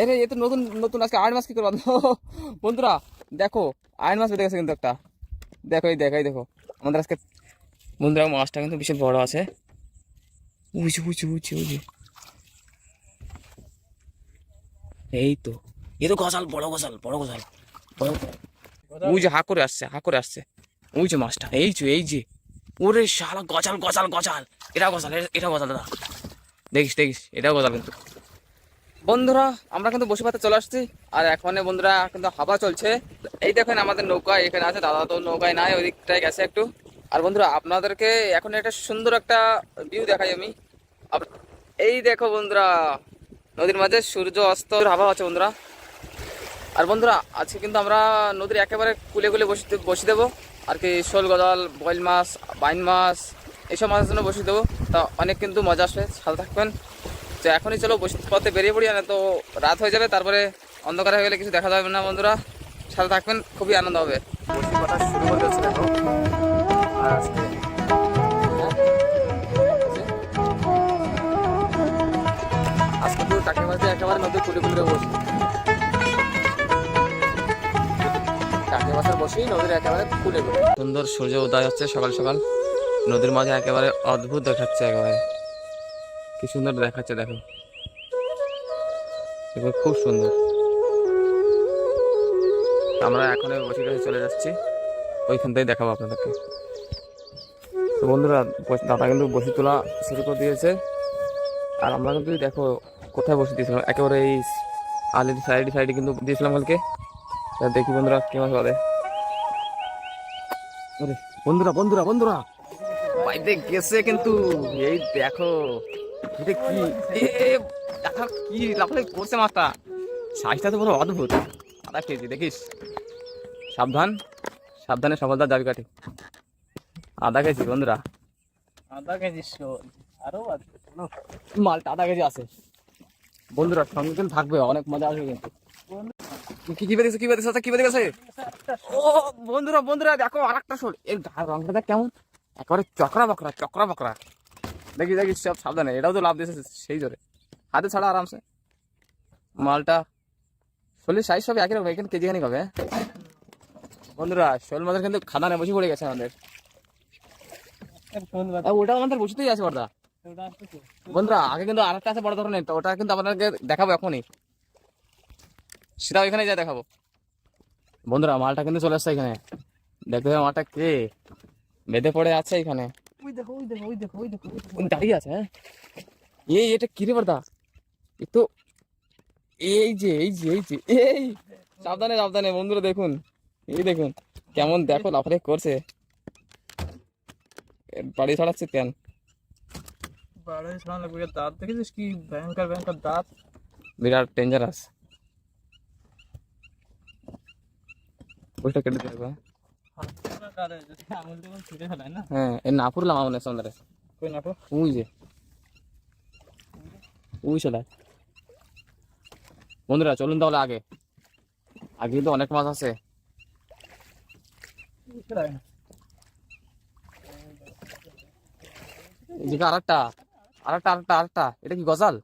এরে তো নতুন নতুন আজকে মাস কি করব? বন্ধুরা, দেখো মাস বেঁধে গেছে কিন্তু একটা। দেখো, এই দেখো এই দেখো। আমাদের আজকে, বন্ধুরা, মাছটা কিন্তু বড় আছে। উঁচু উঁচু উঁচু উঁচু এই তো। এ তো গজাল, বড় গজাল বড় গজাল। বড় যে হা করে আসছে হা করে আসছে। ওই যে মাছটা, এই যে এই যে। ওরে শালা, গজাল গজাল গজাল। এটা গজাল এটা গজাল, দাদা। দেখিস দেখিস, এটাও গজাল কিন্তু। বন্ধুরা, আমরা কিন্তু বসে পাতে চলে আসছি। আর এখন বন্ধুরা কিন্তু হাওয়া চলছে। এই দেখেন আমাদের নৌকা এখানে আছে, দাদা তো নৌকায় নাই ওই দিকটায় গেছে একটু। আর বন্ধুরা, আপনাদেরকে এখন একটা সুন্দর একটা ভিউ দেখাই আমি। এই দেখো বন্ধুরা, নদীর মাঝে সূর্য, অস্ত, হাওয়া আছে বন্ধুরা। আর বন্ধুরা, আজকে কিন্তু আমরা নদীর একেবারে কুলে কুলে বসে বসে দেবো। আর কি শোল গজাল, বয়েল মাছ, বাইন মাছ এইসব মাছের জন্য বসে দেবো। তা অনেক কিন্তু মজা আসবে, সাথে থাকবেন। তো এখনই চলো বসে পথে বেরিয়ে পড়ি না তো রাত হয়ে যাবে তারপরে অন্ধকার হয়ে গেলে কিছু দেখা যাবে না বন্ধুরা। সাথে থাকবেন খুবই আনন্দ হবে। শুরু আর তাকে মাঝে একেবারে নদী বসে। নদীর একেবারে খুলে সুন্দর সূর্য উদয় হচ্ছে সকাল সকাল। নদীর মাঝে একেবারে অদ্ভুত দেখাচ্ছে একেবারে। কি সুন্দর দেখাচ্ছে দেখো। এগুলো খুব সুন্দর। আমরা এখন বসে কাছে চলে যাচ্ছি। ওইখান থেকে দেখাবো আপনাদেরকে। তো বন্ধুরা দাদা কিন্তু বসে তোলা শুরু করে দিয়েছে। আর আমরা কিন্তু দেখো কোথায় বসে দিয়েছিলাম? একেবারে এই আলির সাইড সাইডে কিন্তু দিয়েছিলাম কালকে। দেখি বন্ধুরা কে মাছ ওরে, বন্ধুরা বন্ধুরা বন্ধুরা। বাইতে গেছে কিন্তু এই দেখো। এটা কি? এ, এ, দেখা কি লাফালাফি করছে মাছটা সাইজটা তো বড় অদ্ভুত। আধা কেজি দেখিস? সাবধান সাবধানে সফলতার যাবি কাঠি আধা কেজি বন্ধুরা। আধা কেজি আরও মালটা আধা কেজি আছে। বন্ধুরা সঙ্গে কিন্তু থাকবে অনেক মজা আসবে কিন্তু। কি কি বেরিয়েছে কি বেরিয়েছে কি বেরিয়েছে? ও বন্ধুরা বন্ধুরা দেখো আর একটা শোল। এর গায়ের রংটা দেখ কেমন। একেবারে চকরা বকরা চকরা বকরা। দেখি দেখি, সব সাবধানে। এটাও তো লাভ দিয়েছে সেই জোরে। হাতে ছাড়া আরামসে। মালটা শোলের সাইজ সব একই রকম, এখানে কেজি হবে বন্ধুরা, শোল মাছের কিন্তু খাদানে বসে পড়ে গেছে আমাদের। ওটা আমাদের বসেতেই আছে বর্দা বন্ধুরা, আগে কিন্তু আরেকটা আছে বড় ধরনের, তো ওটা কিন্তু আপনাদেরকে দেখাবো এখনই। সেটা ওইখানে যা দেখাবো। বন্ধুরা, মালটা কিন্তু চলে আসছে এখানে। দেখতে মালটা কে? বেঁধে পড়ে আছে এখানে। ওই দেখো ওই দেখো ওই দেখো ওই দেখো ওই দেখো। উনি দাঁড়িয়ে আছে হ্যাঁ এই এটা কিরে বর্দা এ তো এই যে এই যে এই যে এই সাবধানে সাবধানে বন্ধুরা দেখুন এই দেখুন কেমন দেখো লাফালে করছে এ বাড়ি ছাড়াচ্ছে কেন বারো সাল লাগবে দাঁত দেখেছিস কি ভয়ঙ্কর ভয়ঙ্কর দাঁত বিরাট ডেঞ্জারাস ওইটা কেটে দেবে আঙুল টাঙুল ছুটে ফেলায় না হ্যাঁ এ না সন্ধ্যারে কই না উই যে। উই চলে বন্ধুরা চলুন তাহলে আগে। আগে তো অনেক মাছ আছে। এদিকে আরেকটা আরেকটা আরেকটা আরেকটা। এটা কি গজাল?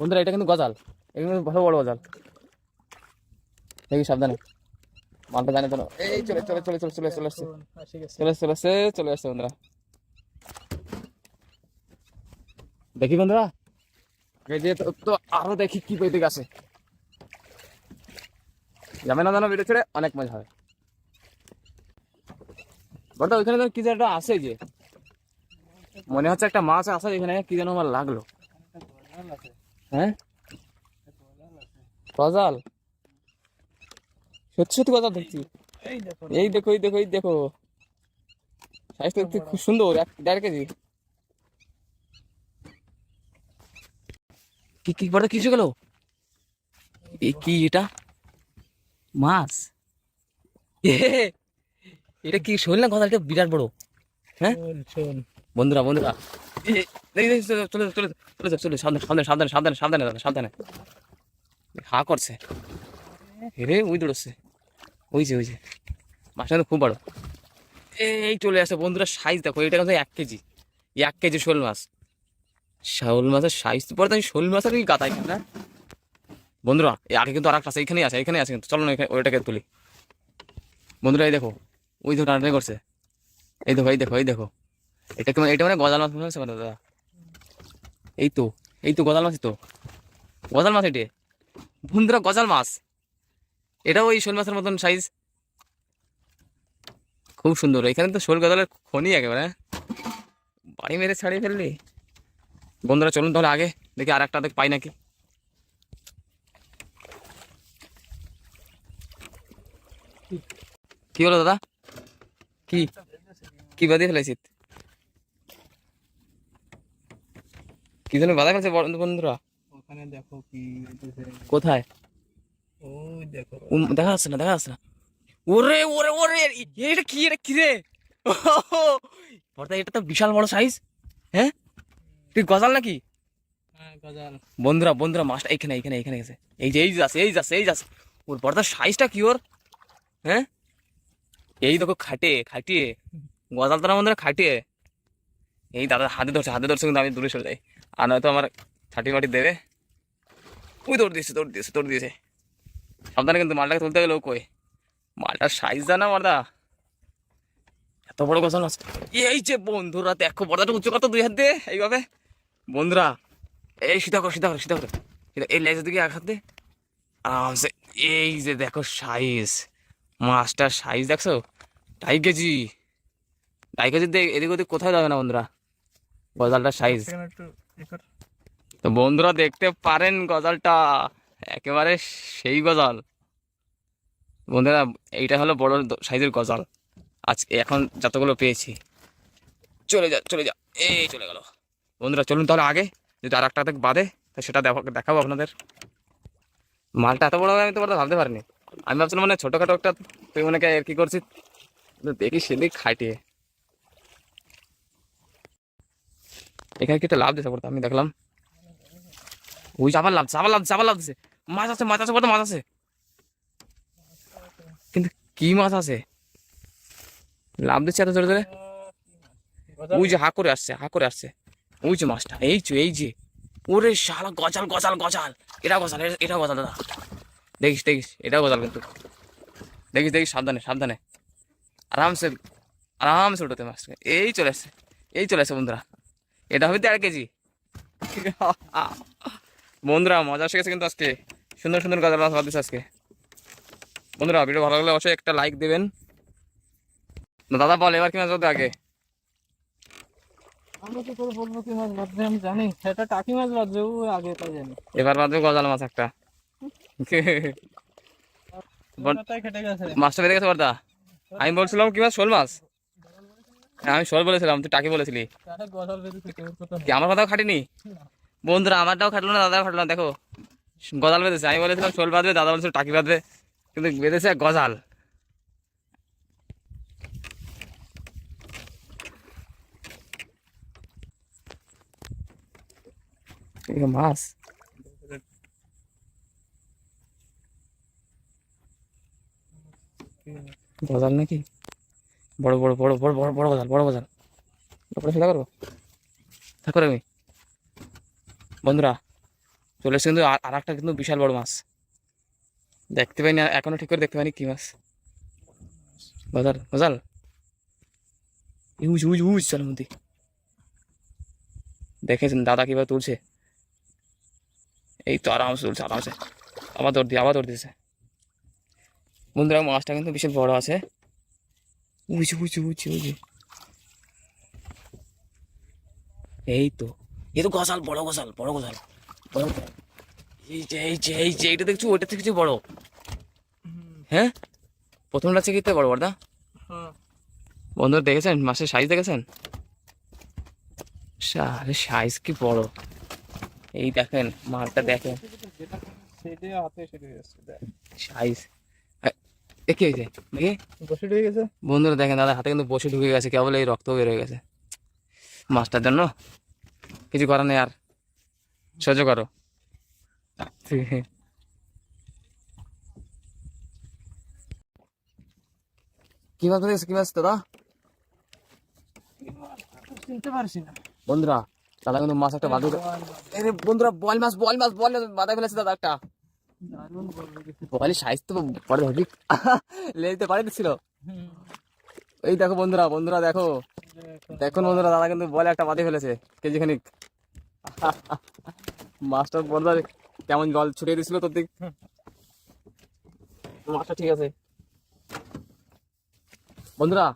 বন্ধুরা এটা কিন্তু গজাল। এটা কিন্তু ভালো বড় গজাল। দেখি সাবধানে। মালটা জানে তো এই চলে চলে চলে চলে চলে চলে আসছে। চলে চলে আসছে চলে আসছে বন্ধুরা। দেখি বন্ধুরা। তো- তো আরও দেখি কি পেতে গেছে যাবে না জানো ভিডিও ছেড়ে অনেক মজা হবে। বড়টা ওইখানে কি যেন একটা আছে যে। মনে হচ্ছে একটা মাছ আছে এখানে কি যেন আমার লাগল। হ্যাঁ? গজাল সত্যি সত্যি গজাল দেখছি এই দেখো এই দেখো এই দেখো সাইজটা দেখতে খুব সুন্দর এক দেড় কেজি। কি কি বড় কিছু গেল? কি এটা? মাছ? এ, এটা কি শোল না কথা এটা বিরাট বড়। হ্যাঁ? বন্ধুরা বন্ধুরা। চলে চলে চলে চলে সাবধানে সাবধানে সাবধানে সাবধানে সাবধানে। হা করছে। রে, ওই দৌড়চ্ছে। ওই যে ওই যে। মাছটা তো খুব বড়। এই চলে আসে। বন্ধুরা সাইজ দেখো। এটা কিন্তু এক কেজি। এক কেজি শোল মাছ। শোল মাছের সাইজ পরে তো আমি শোল মাছের ওই গাতাই না বন্ধুরা আগে কিন্তু আর একটা আছে। এইখানেই আছে এইখানেই আছে কিন্তু। চলো না ওইটাকে তুলি। বন্ধুরা, এই দেখো। ওই দেখো টানাটানি করছে। এই দেখো এই দেখো এই দেখো। এটা কি মানে এটা মানে গজাল মাছ মনে হচ্ছে দাদা? এই তো এই তো গজাল মাছই তো। গজাল মাছ এটি। বন্ধুরা, গজাল মাছ। এটাও ওই শোল মাছের মতন সাইজ খুব সুন্দর। এখানে তো শোল গজালের খনি একেবারে? বাড়ি মেরে ছাড়িয়ে ফেললি। বন্ধুরা চলুন তাহলে আগে দেখি আর একটা দেখ পাই নাকি। কি হলো দাদা? কি? কি বাদিয়ে ফেলেছিস? কি জন্য বাধা ফেলছে বন্ধু- বন্ধুরা? ওখানে দেখো কি কোথায়? দেখো। যাচ্ছে না দেখা যাচ্ছে না। ওরে ওরে ওরে এটা কি এটা কি রে? বর্দা এটা তো বিশাল বড় সাইজ হ্যাঁ? তুই গজাল নাকি? হ্যাঁ গজাল। বন্ধুরা বন্ধুরা মাছটা এইখানে এইখানে এইখানে গেছে। এই যে এই যাচ্ছে এই যাচ্ছে এই যাচ্ছে ওর বর্দার সাইজটা কি ওর? হ্যাঁ? এই দেখো খাটে খাটিয়ে। গজাল তো না বন্ধুরা খাটিয়ে। এই দাদা হাতে ধরছে হাতে ধরছে কিন্তু আমি দূরে সরে যাই। আর নয়তো আমার ছাটি মাটি দেবে। ওই দৌড় দিয়েছে দৌড় দিয়েছে দৌড় দিয়েছে। সাবধানে কিন্তু মালটাকে তুলতে গেলেও কই মালটার সাইজ জানা বর্দা। এত বড় গজাল মাছ এই যে বন্ধুরা দেখো বর্দাটা উঁচু কত দুই হাত দিয়ে? এইভাবে। বন্ধুরা এই সীতা কর সীতা কর সীতা কর। এই লেজের দিকে এক হাত দে। আরামসে এই যে দেখো সাইজ মাছটার সাইজ দেখছ? ঢাই কেজি। ঢাই কেজি দিয়ে এদিক ওদিক কোথাও যাবে না বন্ধুরা। গজালটার সাইজ। তো বন্ধুরা দেখতে পারেন গজালটা। একেবারে সেই গজাল। বন্ধুরা, এইটা হলো বড় সাইজের গজাল। আজ এখন যতগুলো পেয়েছি। চলে যা চলে যা। এই চলে গেল। বন্ধুরা, চলুন তাহলে আগে যদি আর একটা বাদে সেটা দেখাবো আপনাদের। মালটা এত বড় আমি তো ভাবতে পারিনি। আমি ভাবছিলাম মানে ছোটোখাটো একটা, তুই মনে আর কি করছিস? দেখি সেদিক খাটিয়ে এখানে কি একটা লাভ দিতে পারতো আমি দেখলাম। ওই যে আবার লাভ আবার লাভ আবার লাভ দিছে। মাছ আছে মাছ আছে বলতো মাছ আছে। কিন্তু কি মাছ আছে? লাভ দিচ্ছে এত জোরে জোরে? গজাল। ওই যে হা করে আসছে হা করে আসছে। ওই যে মাছটা এই যে এই যে। ওরে শালা গজাল গজাল গজাল। এটা গজাল এটা- গজাল দাদা। দেখিস দেখিস এটা গজাল কিন্তু। দেখিস দেখিস সাবধানে সাবধানে। আরামসে আরামসে উঠোতে মাছটা এই চলে আসছে এই চলে আসছে বন্ধুরা। এটা হবে দেড় কেজি। বন্ধুরা মজা শিখেছে কিন্তু আজকে। সুন্দর সুন্দর গজাল মাছ ভাবতেছে আজকে। বন্ধুরা ভিডিও ভালো লাগলে অবশ্যই একটা লাইক দেবেন। দাদা বল এবার কি মাছ ধরতে আগে? এবার গজাল মাছ একটা। গেছে। মাছটা বেড়ে গেছে বর্দা? আমি বলছিলাম কি মাছ শোল মাছ? হ্যাঁ, আমি শোল বলেছিলাম তুই টাকি বলেছিলি। আমার কথাও খাটিনি? বন্ধুরা আমারটাও খাটলো না দাদাও খাটলো না দেখো। গজাল বেঁধেছে। আমি বলেছিলাম, শোল বাঁধবে, দাদা বলেছিল টাকি বাঁধবে, কিন্তু বেঁধেছে গজাল। মাছ। গজাল নাকি? বড় বড় বড় বড় বড় বড় গজাল বড় গজাল। তারপরে করব? থাকো আমি। বন্ধুরা চলে এসে কিন্তু আর একটা কিন্তু বিশাল বড় মাছ। দেখতে পাইনি আর, এখনও ঠিক করে দেখতে পাইনি কি মাছ। গজাল গজাল ইউজ উজ উজ চল মধ্যে। দেখেছেন, দাদা কীভাবে তুলছে? এই তো আরামসে তুলছে, আরামসে। আবার দৌড় দিয়ে, আবার দৌড় দিয়েছে। বন্ধুরা, মাছটা কিন্তু বিশাল বড় আছে। উঁচু উঁচু উঁচু উঁচু। এই তো। এ তো গজাল, বড় গজাল বড় গজাল। এই যে এই যে এই যে দেখছ? ওইটা থেকে কিছু বড়। হ্যাঁ? বড় বড়দা হ্যাঁ। বন্ধুরা দেখেছেন? মাছের সাইজ দেখেছেন? সাইজ কি বড়। এই দেখেন মালটা দেখেন। দেখ। সাইজ এ হয়েছে? দেখি। বসে ঢুকে গেছে? বন্ধুরা দেখেন দাদা হাতে কিন্তু বসে ঢুকে গেছে। কেবল এই রক্ত বের হয়ে গেছে। মাছটার জন্য কিছু করার নেই আর। সহ্য করো। কি মাছ কি মাছ দাদা চিনতে পারছি না। বন্ধুরা দাদা কিন্তু মাছ একটা বাঁধে আরে বন্ধুরা বল মাছ বল মাছ বল বাঁধা ফেলেছে দাদা একটা। বলি সাইজ তো বড় হেভি লেতে পারে ছিল। এই দেখো বন্ধুরা বন্ধুরা দেখো। দেখো। দেখুন বন্ধুরা দাদা কিন্তু বলে একটা বাদে ফেলেছে কেজি খানিক মাস্টার বড়দা কেমন জল ছুটিয়ে দিছিল তোর দিক। মাছটা ঠিক আছে। বন্ধুরা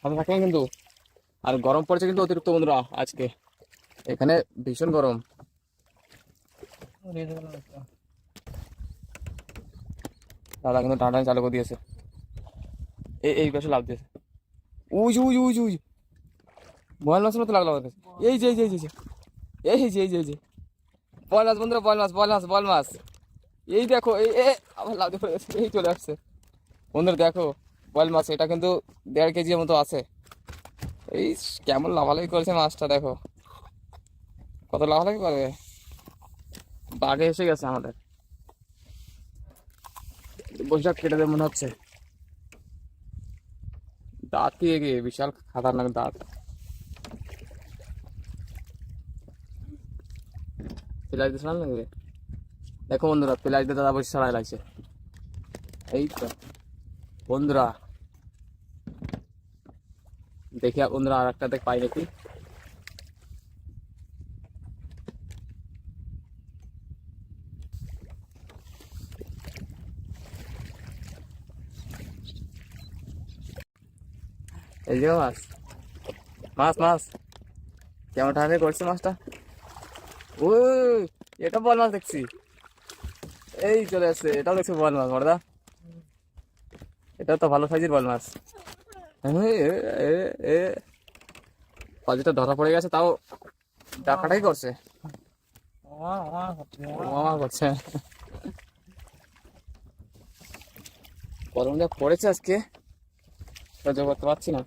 সাথে থাকেন কিন্তু। আর গরম পড়েছে কিন্তু অতিরিক্ত বন্ধুরা আজকে। এখানে ভীষণ গরম। দাদা কিন্তু টানা চালু করে দিয়েছে। এই এই পাশে লাভ দিয়েছে। উজ উজ উজ উজ বয়াল মাছের মতো লাগল আমার কাছে। এই যে এই যে এই যে এই যে। এই যে এই যে বল মাছ, বন্ধুরা, বল মাছ বল মাছ বল মাছ। এই দেখো, এই, এ আমার লাভ পড়ে এই চলে আসছে। বন্ধুরা, দেখো, বল মাছ, এটা কিন্তু দেড় কেজির মতো আছে। এই কেমন লাভালাভি করেছে মাছটা, দেখো। কত লাভালাভি করবে বাঘে এসে গেছে আমাদের। বৈশাখ কেটে দেবে মনে হচ্ছে। দাঁত কি? বিশাল খাতারনাক দাঁত। প্লাস দিয়েছিলাম নাকি? রে? দেখো বন্ধুরা প্লাস দিয়ে দাদা বসে সারাই লাগছে। এই তো, বন্ধুরা। দেখি বন্ধুরা আর একটা দেখ পাই নাকি? এই যে মাছ। মাছ মাছ। কেমন ঠান্ডা করছে মাছটা? ও এটা বল মাছ দেখছি। এই চলে আসছে, এটাও দেখছি বল মাছ, বড়দা। এটা তো ভালো সাইজের বল মাছ। পাজিটা ধরা পড়ে গেছে, তাও ডাকাটাই করছে। করছে। গরম যা পড়েছে আজকে। সহ্য করতে পারছি না।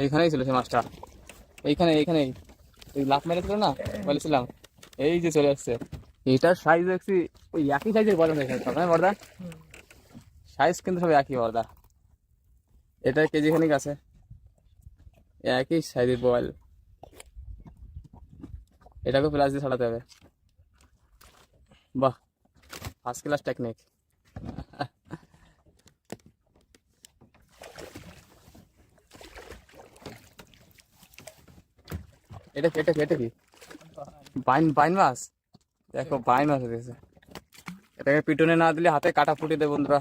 এইখানেই ছিল সে মাছটা। এইখানে এইখানেই। এই লাফ মেরেছিল না? বলেছিলাম। এই যে চলে আসছে। এটার সাইজ দেখছি ওই একই সাইজের বড় হয়েছে সব হ্যাঁ হুম, সাইজ কিন্তু সব একই বড়দা এটা কেজি খানিক আছে। একই সাইজের বয়েল এটাকে প্লাস দিয়ে ছাড়াতে হবে। বাহ ফার্স্ট ক্লাস টেকনিক এটা এটা এটা কি? বাইন বাইন মাছ দেখো বাইন মাছ দিয়েছে এটাকে পিটনে না দিলে হাতে কাটা ফুটে দেয় বন্ধুরা।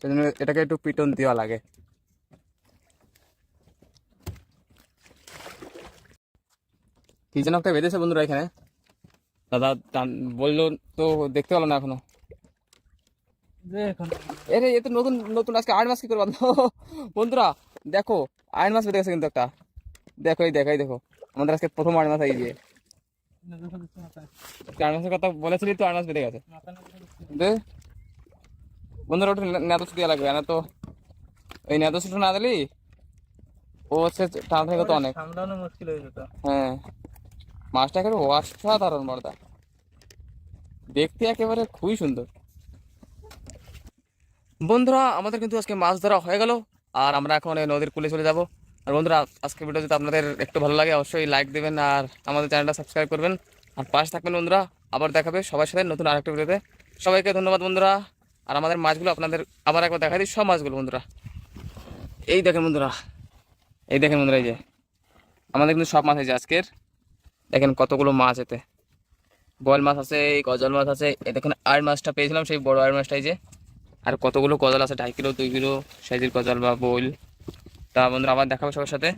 সেজন্য এটাকে একটু পিটন দেওয়া লাগে। কি যেন একটা বেঁধেছে বন্ধুরা এখানে। দাদা বলল তো দেখতে পেল না এখনও। এরে এ তো নতুন নতুন আজকে আট মাস কি করে বাঁধলো বন্ধুরা দেখো আট মাস বেঁধে গেছে কিন্তু একটা। দেখো এই দেখো এই দেখো। আমাদের আজকে প্রথম আট মাস এই যে। দেখো দিচ্ছে মাথায়। আট মাসের কথা বলেছিলি তো আট মাস বেঁধে গেছে। দে। বন্ধুরা ওটা নেতো দেওয়া লাগবে না তো? ওই নেতো ছুটো না দিলি? ও হচ্ছে টান থেকে তো অনেক। সামলানো মুশকিল হয়ে যেত। হ্যাঁ। মাছটা একেবারে অসাধারণ বড়দা দেখতে একেবারে খুবই সুন্দর। বন্ধুরা আমাদের কিন্তু আজকে মাছ ধরা হয়ে গেল। আর আমরা এখন এই নদীর কূলে চলে যাব। আর বন্ধুরা আজকে ভিডিও যদি আপনাদের একটু ভালো লাগে, অবশ্যই লাইক দেবেন আর আমাদের চ্যানেলটা সাবস্ক্রাইব করবেন। আর পাশে থাকবেন বন্ধুরা, আবার দেখাবে সবার সাথে নতুন আরেকটা ভিডিওতে সবাইকে ধন্যবাদ বন্ধুরা, আর আমাদের মাছগুলো আপনাদের, আবার একবার দেখা দিই সব মাছগুলো বন্ধুরা। এই দেখেন বন্ধুরা, এই দেখেন বন্ধুরা, এই যে। আমাদের কিন্তু সব মাছ আছে আজকের। দেখেন কতগুলো মাছ এতে। বল মাছ আছে, এই গজল মাছ আছে দেখেন আর মাছটা পেয়েছিলাম, সেই বড় আর মাছটাই যে। আর কতগুলো গজল আছে ঢাই কিলো দুই কিলো সাইজের গজল বা বইল। তা বন্ধুরা আবার দেখাবো সবার সাথে।